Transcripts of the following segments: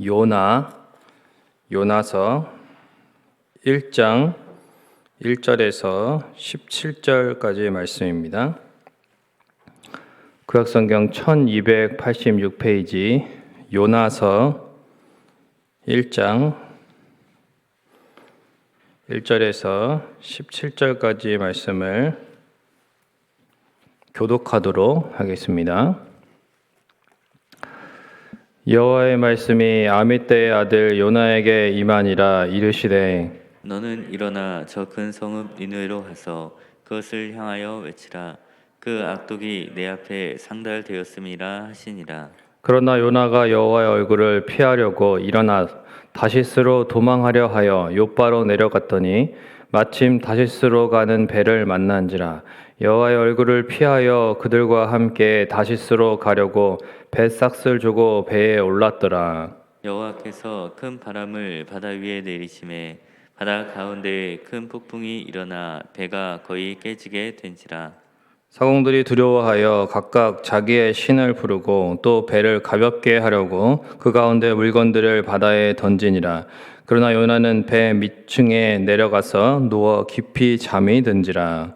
요나 요나서 1장 1절에서 17절까지의 말씀입니다. 구약성경 1286페이지 요나서 1장 1절에서 17절까지의 말씀을 교독하도록 하겠습니다. 여호와의 말씀이 아미떼의 아들 요나에게 임하니라 이르시되 너는 일어나 저 큰 성읍 니누에로 가서 그것을 향하여 외치라. 그 악독이 내 앞에 상달되었음이라 하시니라. 그러나 요나가 여호와의 얼굴을 피하려고 일어나 다시스로 도망하려 하여 요바로 내려갔더니 마침 다시스로 가는 배를 만난지라 여호와의 얼굴을 피하여 그들과 함께 다시스로 가려고 배삭을 주고 배에 올랐더라 여호와께서 큰 바람을 바다 위에 내리심에 바다 가운데 큰 폭풍이 일어나 배가 거의 깨지게 된지라 사공들이 두려워하여 각각 자기의 신을 부르고 또 배를 가볍게 하려고 그 가운데 물건들을 바다에 던지니라. 그러나 요나는 배 밑층에 내려가서 누워 깊이 잠이 든지라.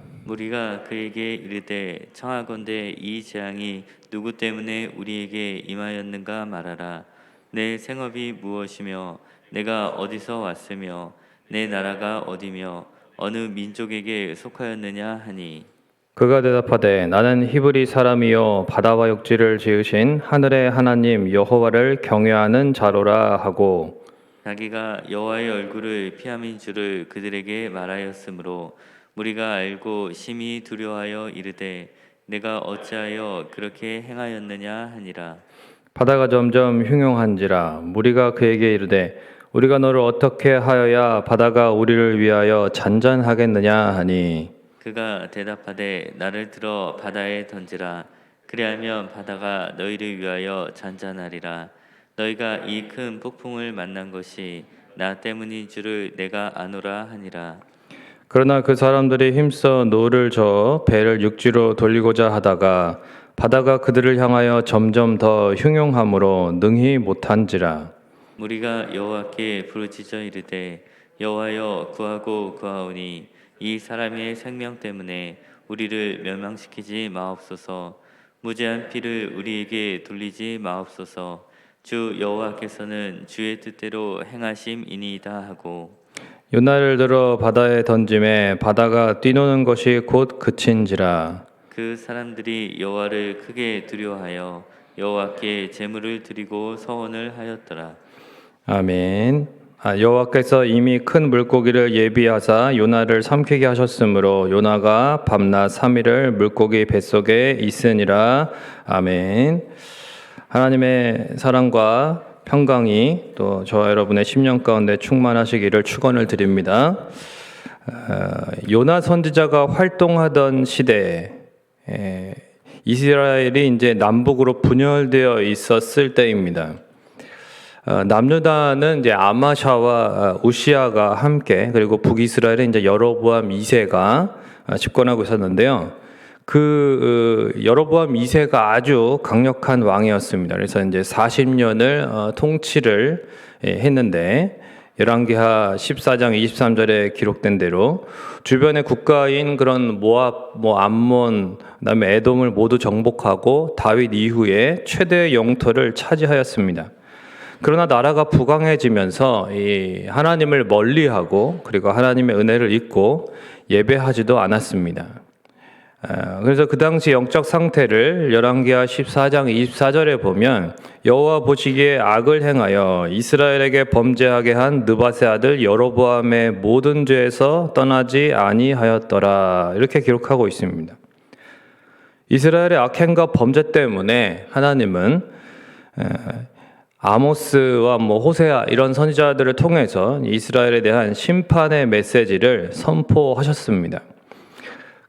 우리가 그에게 이르되 청하건대 이 재앙이 누구 때문에 우리에게 임하였는가 말하라. 내 생업이 무엇이며 내가 어디서 왔으며 내 나라가 어디며 어느 민족에게 속하였느냐 하니? 그가 대답하되 나는 히브리 사람이요 바다와 육지를 지으신 하늘의 하나님 여호와를 경외하는 자로라 하고. 자기가 여호와의 얼굴을 피함인 줄을 그들에게 말하였으므로 우리가 알고 심히 두려워하여 이르되 내가 어찌하여 그렇게 행하였느냐 하니라. 바다가 점점 흉용한지라 무리가 그에게 이르되 우리가 너를 어떻게 하여야 바다가 우리를 위하여 잔잔하겠느냐 하니? 그가 대답하되 나를 들어 바다에 던지라. 그리하면 바다가 너희를 위하여 잔잔하리라. 너희가 이 큰 폭풍을 만난 것이 나 때문인 줄을 내가 아노라 하니라 그러나 그 사람들이 힘써 노를 저어 배를 육지로 돌리고자 하다가 바다가 그들을 향하여 점점 더 흉용함으로 능히 못한지라. 우리가 여호와께 부르짖어 이르되 여호와여 구하고 구하오니 이 사람의 생명 때문에 우리를 멸망시키지 마옵소서. 무죄한 피를 우리에게 돌리지 마옵소서. 주 여호와께서는 주의 뜻대로 행하심이니이다 하고 요나를 들어 바다에 던짐에 바다가 뛰노는 것이 곧 그친지라 그 사람들이 여호와를 크게 두려워하여 여호와께 제물을 드리고 서원을 하였더라 아멘. 아, 여호와께서 이미 큰 물고기를 예비하사 요나를 삼키게 하셨으므로 요나가 밤낮 삼일을 물고기 뱃속에 있으니라. 아멘. 하나님의 사랑과 평강이 또 저와 여러분의 심령 가운데 충만하시기를 축원을 드립니다. 어, 요나 선지자가 활동하던 시대에 에, 이스라엘이 이제 남북으로 분열되어 있었을 때입니다. 어, 남유다는 이제 아마샤와 어, 우시아가 함께 그리고 북이스라엘은 이제 여로보암 2세가 어, 집권하고 있었는데요. 그 어, 여로보암 2세가 아주 강력한 왕이었습니다. 그래서 이제 40년을 어, 통치를 예, 했는데 열왕기하 14장 23절에 기록된 대로 주변의 국가인 그런 모압, 뭐 암몬, 그다음에 에돔을 모두 정복하고 다윗 이후에 최대 영토를 차지하였습니다. 그러나 나라가 부강해지면서 이 하나님을 멀리하고 그리고 하나님의 은혜를 잊고 예배하지도 않았습니다. 아, 그래서 그 당시 영적 상태를 열왕기하 14장 24절에 보면 여호와 보시기에 악을 행하여 이스라엘에게 범죄하게 한 느바세 아들 여로보암의 모든 죄에서 떠나지 아니하였더라 이렇게 기록하고 있습니다. 이스라엘의 악행과 범죄 때문에 하나님은 아모스와 뭐 호세아 이런 선지자들을 통해서 이스라엘에 대한 심판의 메시지를 선포하셨습니다.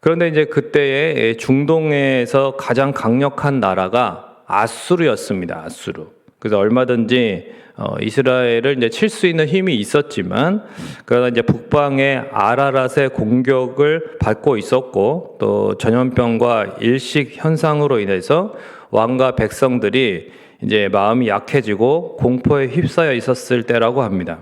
그런데 이제 그때의 중동에서 가장 강력한 나라가 아수르였습니다. 아수르. 그래서 얼마든지 어, 이스라엘을 이제 칠 수 있는 힘이 있었지만 그러나 이제 북방의 아라랏의 공격을 받고 있었고 또 전염병과 일식 현상으로 인해서 왕과 백성들이 이제 마음이 약해지고 공포에 휩싸여 있었을 때라고 합니다.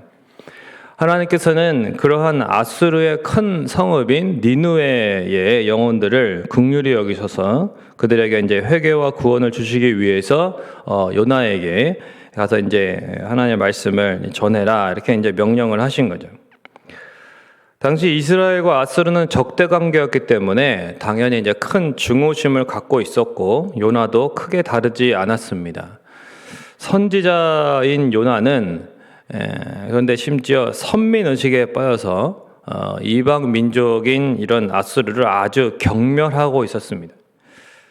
하나님께서는 그러한 아수르의 큰 성읍인 니누에의 영혼들을 극률히 여기셔서 그들에게 이제 회개와 구원을 주시기 위해서 어, 요나에게 가서 이제 하나님의 말씀을 전해라 이렇게 이제 명령을 하신 거죠. 당시 이스라엘과 아수르는 적대 관계였기 때문에 당연히 이제 큰 증오심을 갖고 있었고 요나도 크게 다르지 않았습니다. 선지자인 요나는 에, 그런데 심지어 선민 의식에 빠져서 어, 이방 민족인 이런 아수르를 아주 경멸하고 있었습니다.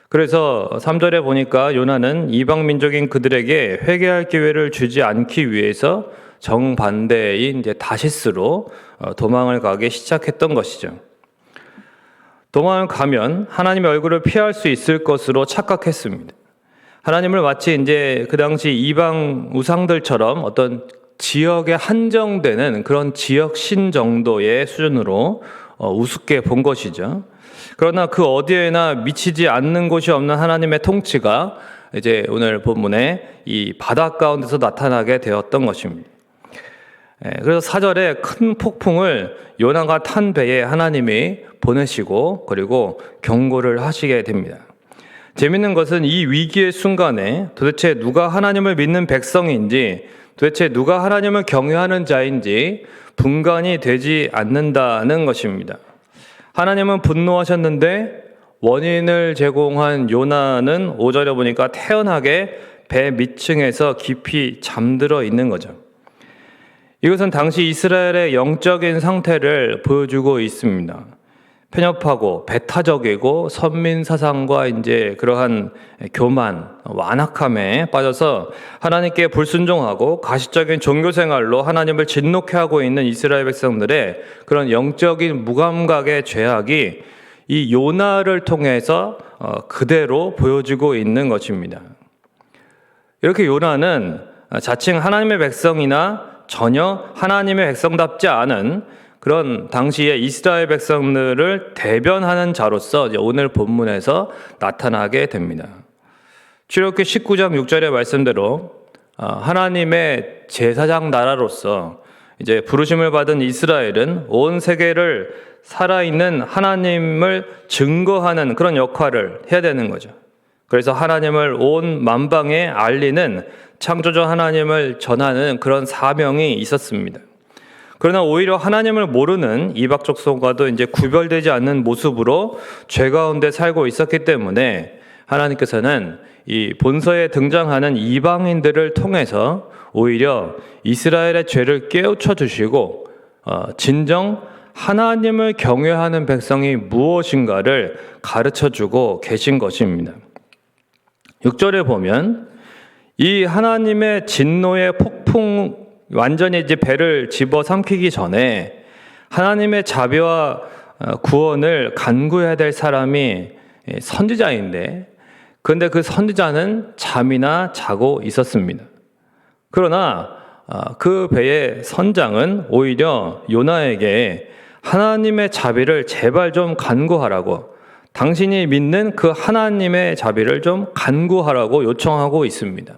그래서 3절에 보니까 요나는 이방 민족인 그들에게 회개할 기회를 주지 않기 위해서 정반대인 이제 다시스로 어, 도망을 가기 시작했던 것이죠. 도망을 가면 하나님의 얼굴을 피할 수 있을 것으로 착각했습니다. 하나님을 마치 이제 그 당시 이방 우상들처럼 어떤 지역에 한정되는 그런 지역 신 정도의 수준으로 어, 우습게 본 것이죠. 그러나 그 어디에나 미치지 않는 곳이 없는 하나님의 통치가 이제 오늘 본문에 이 바다 가운데서 나타나게 되었던 것입니다. 예, 그래서 사절에 큰 폭풍을 요나가 탄 배에 하나님이 보내시고 그리고 경고를 하시게 됩니다. 재밌는 것은 이 위기의 순간에 도대체 누가 하나님을 믿는 백성인지 도대체 누가 하나님을 경외하는 자인지 분간이 되지 않는다는 것입니다. 하나님은 분노하셨는데 원인을 제공한 요나는 5절에 보니까 태연하게 배 밑층에서 깊이 잠들어 있는 거죠. 이것은 당시 이스라엘의 영적인 상태를 보여주고 있습니다. 편협하고 배타적이고 선민 사상과 이제 그러한 교만, 완악함에 빠져서 하나님께 불순종하고 가시적인 종교 생활로 하나님을 진노케 하고 있는 이스라엘 백성들의 그런 영적인 무감각의 죄악이 이 요나를 통해서 어, 그대로 보여지고 있는 것입니다. 이렇게 요나는 자칭 하나님의 백성이나 전혀 하나님의 백성답지 않은 그런 당시의 이스라엘 백성들을 대변하는 자로서 오늘 본문에서 나타나게 됩니다. 출애굽기 19장 6절의 말씀대로 어, 하나님의 제사장 나라로서 이제 부르심을 받은 이스라엘은 온 세계를 살아있는 하나님을 증거하는 그런 역할을 해야 되는 거죠. 그래서 하나님을 온 만방에 알리는 창조주 하나님을 전하는 그런 사명이 있었습니다. 그러나 오히려 하나님을 모르는 이박 족속과도 이제 구별되지 않는 모습으로 죄 가운데 살고 있었기 때문에 하나님께서는 이 본서에 등장하는 이방인들을 통해서 오히려 이스라엘의 죄를 깨우쳐 주시고 어, 진정 하나님을 경외하는 백성이 무엇인가를 가르쳐 주고 계신 것입니다. 6절에 보면 이 하나님의 진노의 폭풍 완전히 이제 배를 집어 삼키기 전에 하나님의 자비와 어, 구원을 간구해야 될 사람이 선지자인데 그런데 그 선지자는 잠이나 자고 있었습니다. 그러나 어, 그 배의 선장은 오히려 요나에게 하나님의 자비를 제발 좀 간구하라고 당신이 믿는 그 하나님의 자비를 좀 간구하라고 요청하고 있습니다.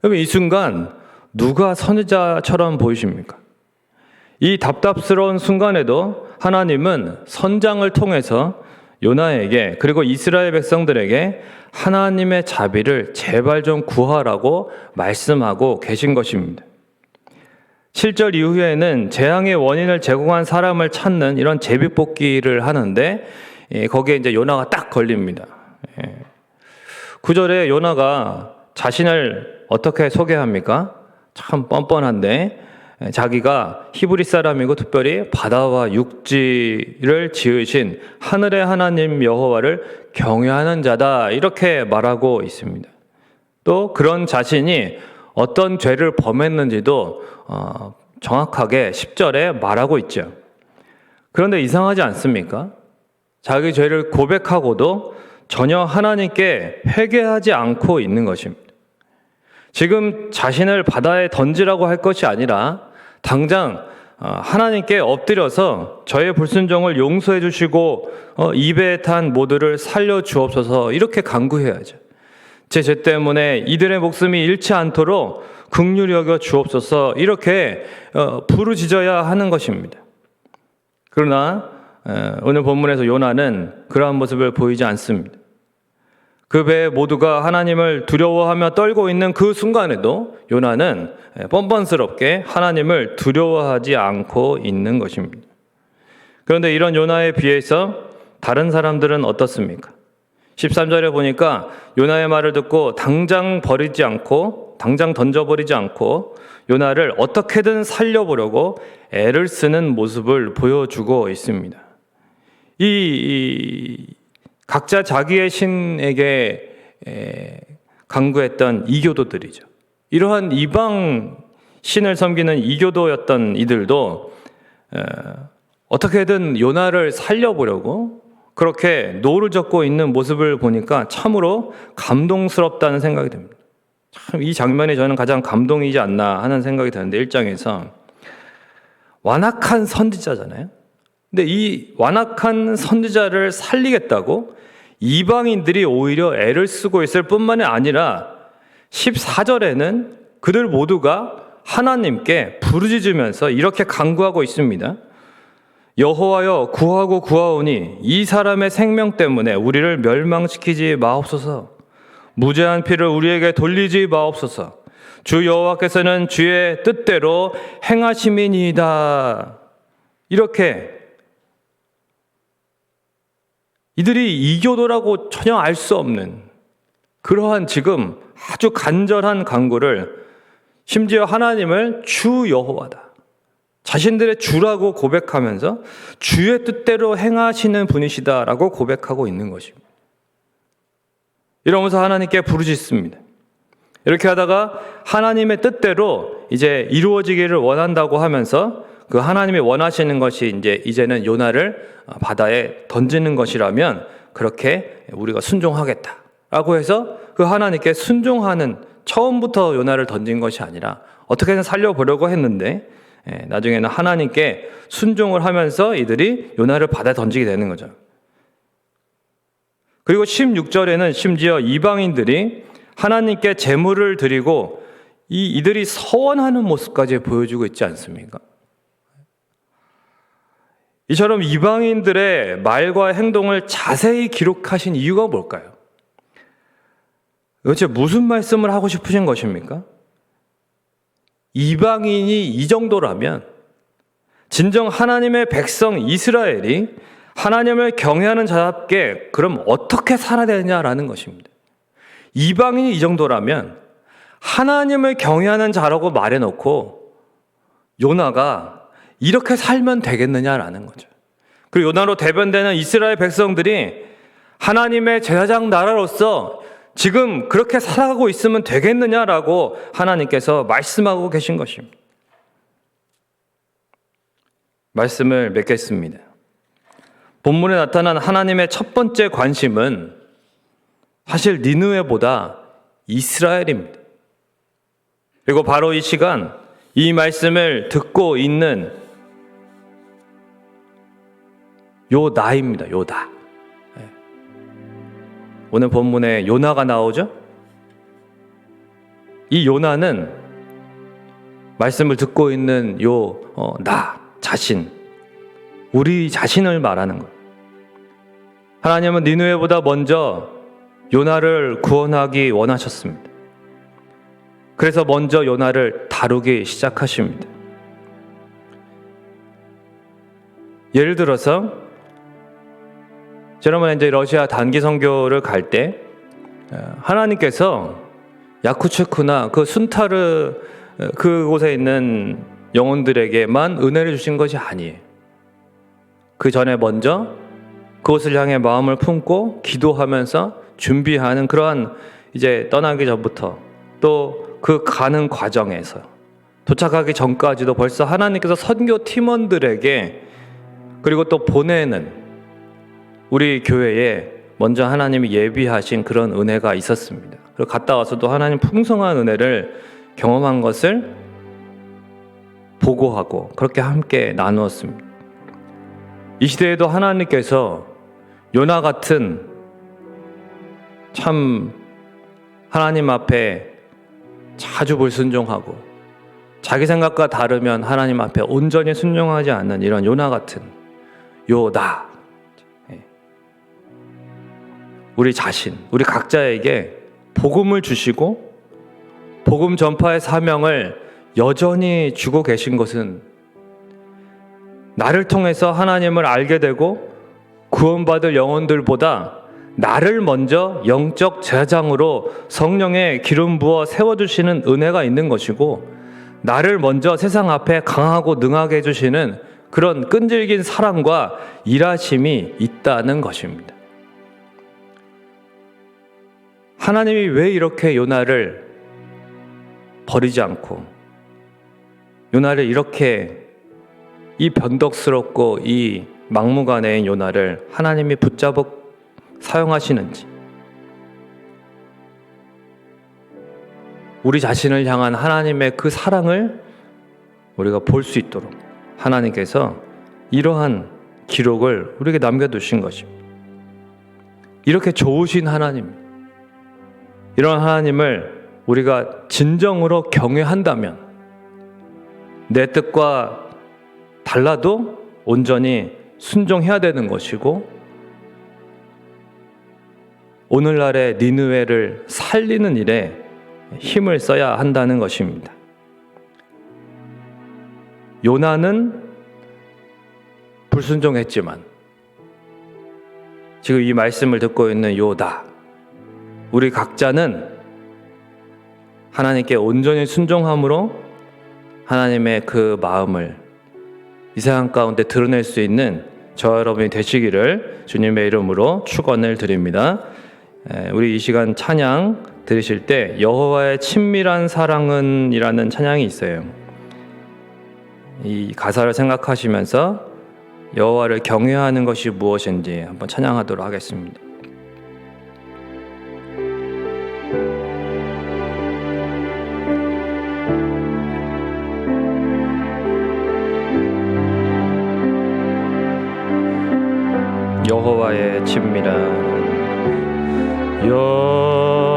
그럼 이 순간 누가 선지자처럼 보이십니까? 이 답답스러운 순간에도 하나님은 선장을 통해서 요나에게 그리고 이스라엘 백성들에게 하나님의 자비를 제발 좀 구하라고 말씀하고 계신 것입니다. 7절 이후에는 재앙의 원인을 제공한 사람을 찾는 이런 제비뽑기를 하는데 예, 거기에 이제 요나가 딱 걸립니다. 9절에 요나가 자신을 어떻게 소개합니까? 참 뻔뻔한데 자기가 히브리 사람이고 특별히 바다와 육지를 지으신 하늘의 하나님 여호와를 경외하는 자다 이렇게 말하고 있습니다. 또 그런 자신이 어떤 죄를 범했는지도 어, 정확하게 10절에 말하고 있죠. 그런데 이상하지 않습니까? 자기 죄를 고백하고도 전혀 하나님께 회개하지 않고 있는 것입니다. 지금 자신을 바다에 던지라고 할 것이 아니라 당장 어, 하나님께 엎드려서 저의 불순종을 용서해 주시고 어, 입에 탄 모두를 살려 주옵소서 이렇게 간구해야죠. 제 죄 때문에 이들의 목숨이 잃지 않도록 긍휼히 여겨 주옵소서 이렇게 어, 부르짖어야 하는 것입니다. 그러나 에, 오늘 본문에서 요나는 그러한 모습을 보이지 않습니다. 그 배 모두가 하나님을 두려워하며 떨고 있는 그 순간에도 요나는 뻔뻔스럽게 하나님을 두려워하지 않고 있는 것입니다. 그런데 이런 요나에 비해서 다른 사람들은 어떻습니까? 13절에 보니까 요나의 말을 듣고 당장 버리지 않고 당장 던져버리지 않고 요나를 어떻게든 살려보려고 애를 쓰는 모습을 보여주고 있습니다. 이, 이 각자 자기의 신에게 에, 강구했던 이교도들이죠. 이러한 이방 신을 섬기는 이교도였던 이들도 에, 어떻게든 요나를 살려보려고 그렇게 노를 젓고 있는 모습을 보니까 참으로 감동스럽다는 생각이 듭니다. 참 이 장면이 저는 가장 감동이지 않나 하는 생각이 드는데 일장에서 완악한 선지자잖아요. 근데 이 완악한 선지자를 살리겠다고 이방인들이 오히려 애를 쓰고 있을 뿐만이 아니라 14절에는 그들 모두가 하나님께 부르짖으면서 이렇게 간구하고 있습니다. 여호와여 구하고 구하오니 이 사람의 생명 때문에 우리를 멸망시키지 마옵소서. 무죄한 피를 우리에게 돌리지 마옵소서. 주 여호와께서는 주의 뜻대로 행하심이니이다. 이렇게 이들이 이교도라고 전혀 알 수 없는 그러한 지금 아주 간절한 간구를 심지어 하나님을 주 여호와다. 자신들의 주라고 고백하면서 주의 뜻대로 행하시는 분이시다라고 고백하고 있는 것입니다. 이러면서 하나님께 부르짖습니다. 이렇게 하다가 하나님의 뜻대로 이제 이루어지기를 원한다고 하면서 그 하나님이 원하시는 것이 이제 이제는 요나를 바다에 던지는 것이라면 그렇게 우리가 순종하겠다라고 해서 그 하나님께 순종하는 처음부터 요나를 던진 것이 아니라 어떻게든 살려보려고 했는데 예, 나중에는 하나님께 순종을 하면서 이들이 요나를 바다에 던지게 되는 거죠. 그리고 16절에는 심지어 이방인들이 하나님께 제물을 드리고 이 이들이 서원하는 모습까지 보여주고 있지 않습니까? 이처럼 이방인들의 말과 행동을 자세히 기록하신 이유가 뭘까요? 도대체 무슨 말씀을 하고 싶으신 것입니까? 이방인이 이 정도라면 진정 하나님의 백성 이스라엘이 하나님을 경외하는 자답게 그럼 어떻게 살아야 되냐라는 것입니다. 이방인이 이 정도라면 하나님을 경외하는 자라고 말해놓고 요나가 이렇게 살면 되겠느냐라는 거죠. 그리고 요나로 대변되는 이스라엘 백성들이 하나님의 제사장 나라로서 지금 그렇게 살아가고 있으면 되겠느냐라고 하나님께서 말씀하고 계신 것입니다. 말씀을 맺겠습니다. 본문에 나타난 하나님의 첫 번째 관심은 사실 니느웨보다 이스라엘입니다. 그리고 바로 이 시간 이 말씀을 듣고 있는 요나입니다. 요나. 예. 오늘 본문에 요나가 나오죠? 이 요나는 말씀을 듣고 있는 요, 어, 나 자신, 우리 자신을 말하는 거예요. 하나님은 니누에보다 먼저 요나를 구원하기 원하셨습니다. 그래서 먼저 요나를 다루기 시작하십니다. 예를 들어서 여러분 이제 러시아 단기 선교를 갈 때 하나님께서 야쿠츠크나 그 순타르 어, 그곳에 있는 영혼들에게만 은혜를 주신 것이 아니에요. 그 전에 먼저 그곳을 향해 마음을 품고 기도하면서 준비하는 그러한 이제 떠나기 전부터 또 그 가는 과정에서 도착하기 전까지도 벌써 하나님께서 선교 팀원들에게 그리고 또 보내는 우리 교회에 먼저 하나님이 예비하신 그런 은혜가 있었습니다. 그리고 갔다 와서도 하나님 풍성한 은혜를 경험한 것을 보고하고 그렇게 함께 나누었습니다. 이 시대에도 하나님께서 요나 같은 참 하나님 앞에 자주 불순종하고 자기 생각과 다르면 하나님 앞에 온전히 순종하지 않는 이런 요나 같은 요나 우리 자신 우리 각자에게 복음을 주시고 복음 전파의 사명을 여전히 주고 계신 것은 나를 통해서 하나님을 알게 되고 구원받을 영혼들보다 나를 먼저 영적 제장으로 성령의 기름 부어 세워주시는 은혜가 있는 것이고 나를 먼저 세상 앞에 강하고 능하게 해주시는 그런 끈질긴 사랑과 일하심이 있다는 것입니다. 하나님이 왜 이렇게 요나를 버리지 않고 요나를 이렇게 이 변덕스럽고 이 막무가내인 요나를 하나님이 붙잡아 사용하시는지 우리 자신을 향한 하나님의 그 사랑을 우리가 볼 수 있도록 하나님께서 이러한 기록을 우리에게 남겨두신 것입니다. 이렇게 좋으신 하나님, 이런 하나님을 우리가 진정으로 경외한다면 내 뜻과 달라도 온전히 순종해야 되는 것이고 오늘날의 니느웨를 살리는 일에 힘을 써야 한다는 것입니다. 요나는 불순종했지만 지금 이 말씀을 듣고 있는 요다 우리 각자는 하나님께 온전히 순종함으로 하나님의 그 마음을 이 세상 가운데 드러낼 수 있는 저 여러분이 되시기를 주님의 이름으로 축원을 드립니다. 에, 우리 이 시간 찬양 들으실 때 여호와의 친밀한 사랑은이라는 찬양이 있어요. 이 가사를 생각하시면서 여호와를 경외하는 것이 무엇인지 한번 찬양하도록 하겠습니다. 여호와의 친밀한 여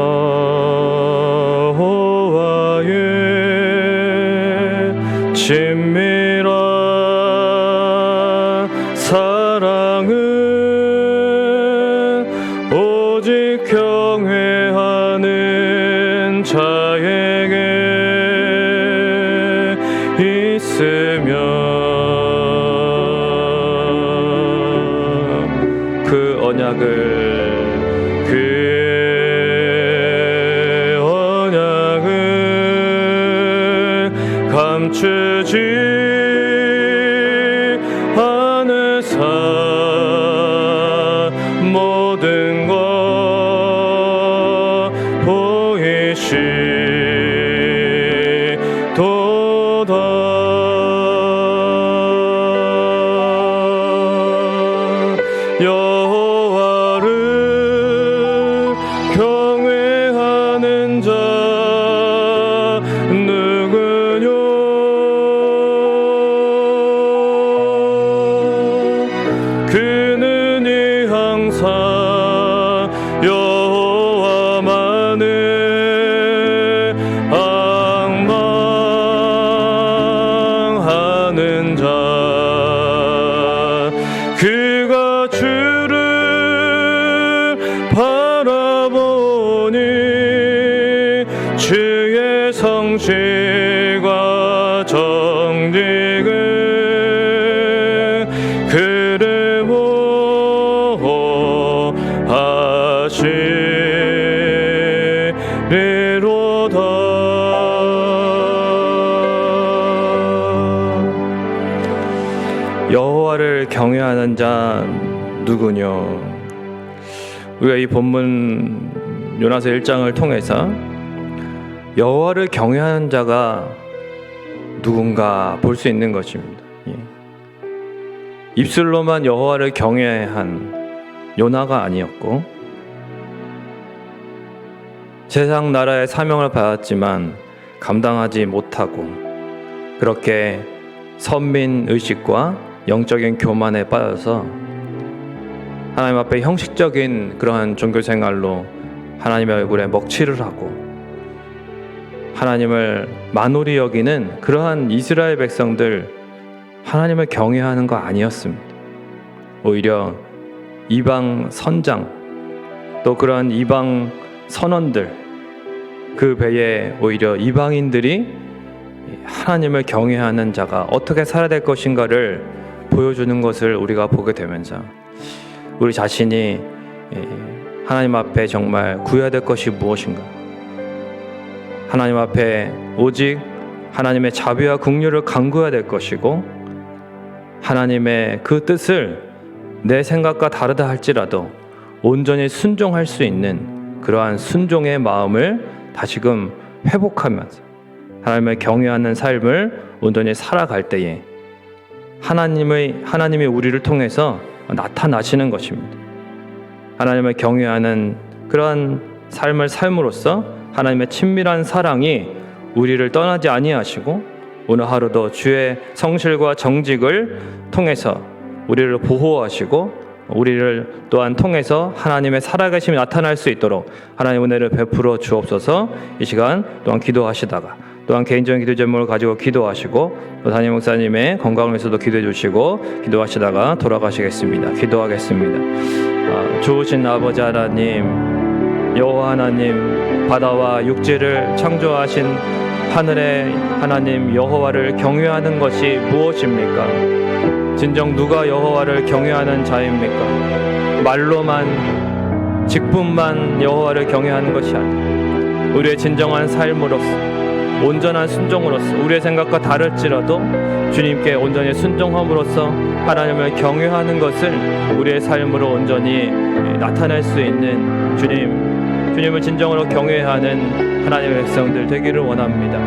성실과 정직을 그를 보호하시리로다 여호와를 경외하는 자 누구뇨? 우리가 이 본문 요나서 1장을 통해서 여호와를 경외하는 자가 누군가 볼 수 있는 것입니다. 예. 입술로만 여호와를 경외한 요나가 아니었고 세상 나라의 사명을 받았지만 감당하지 못하고 그렇게 선민 의식과 영적인 교만에 빠져서 하나님 앞에 형식적인 그러한 종교 생활로 하나님의 얼굴에 먹칠을 하고 하나님을 만홀히 여기는 그러한 이스라엘 백성들 하나님을 경외하는 거 아니었습니다. 오히려 이방 선장 또 그러한 이방 선원들 그 배에 오히려 이방인들이 하나님을 경외하는 자가 어떻게 살아야 될 것인가를 보여주는 것을 우리가 보게 되면서 우리 자신이 하나님 앞에 정말 구해야 될 것이 무엇인가? 하나님 앞에 오직 하나님의 자비와 긍휼을 강구해야 될 것이고 하나님의 그 뜻을 내 생각과 다르다 할지라도 온전히 순종할 수 있는 그러한 순종의 마음을 다시금 회복하면서 하나님을 경외하는 삶을 온전히 살아갈 때에 하나님의 하나님이 우리를 통해서 나타나시는 것입니다. 하나님을 경외하는 그러한 삶을 삶으로써 하나님의 친밀한 사랑이 우리를 떠나지 아니하시고 오늘 하루도 주의 성실과 정직을 통해서 우리를 보호하시고 우리를 또한 통해서 하나님의 살아계심이 나타날 수 있도록 하나님 은혜를 베풀어 주옵소서 이 시간 또한 기도하시다가 또한 개인적인 기도 제목을 가지고 기도하시고 또 담임 목사님의 건강을 위해서도 기도해 주시고 기도하시다가 돌아가시겠습니다. 기도하겠습니다. 아, 좋으신 아버지 하나님 여호와 하나님 바다와 육지를 창조하신 하늘의 하나님 여호와를 경외하는 것이 무엇입니까? 진정 누가 여호와를 경외하는 자입니까? 말로만 직분만 여호와를 경외하는 것이 아니라 우리의 진정한 삶으로서 온전한 순종으로서 우리의 생각과 다를지라도 주님께 온전히 순종함으로써 하나님을 경외하는 것을 우리의 삶으로 온전히 나타낼 수 있는 주님 주님을 진정으로 경외하는 하나님의 백성들 되기를 원합니다.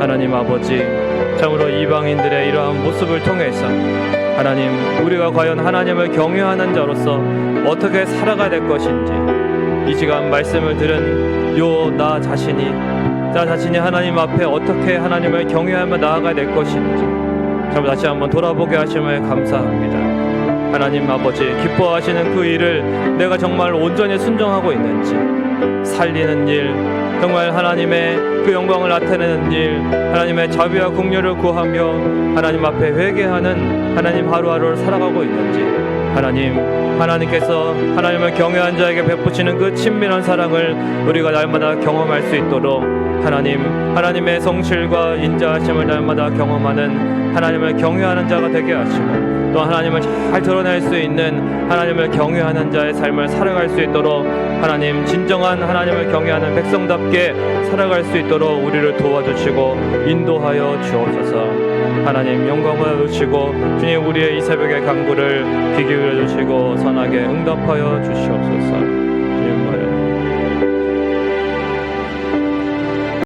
하나님 아버지 참으로 이방인들의 이러한 모습을 통해서 하나님 우리가 과연 하나님을 경외하는 자로서 어떻게 살아가야 될 것인지 이 시간 말씀을 들은 요 나 자신이 나 자신이 하나님 앞에 어떻게 하나님을 경외하며 나아가야 될 것인지 참 다시 한번 돌아보게 하심을 감사합니다. 하나님 아버지 기뻐하시는 그 일을 내가 정말 온전히 순종하고 있는지 살리는 일 정말 하나님의 그 영광을 나타내는 일 하나님의 자비와 긍휼을 구하며 하나님 앞에 회개하는 하나님 하루하루를 살아가고 있는지 하나님 하나님께서 하나님을 경외한 자에게 베푸시는 그 친밀한 사랑을 우리가 날마다 경험할 수 있도록 하나님 하나님의 성실과 인자하심을 날마다 경험하는 하나님을 경외하는 자가 되게 하시고 또 하나님을 잘 드러낼 수 있는 하나님을 경외하는 자의 삶을 살아갈 수 있도록 하나님 진정한 하나님을 경외하는 백성답게 살아갈 수 있도록 우리를 도와주시고 인도하여 주옵소서. 하나님 영광을 주시고 주님 우리의 이 새벽의 간구를 귀 기울여 주시고 선하게 응답하여 주시옵소서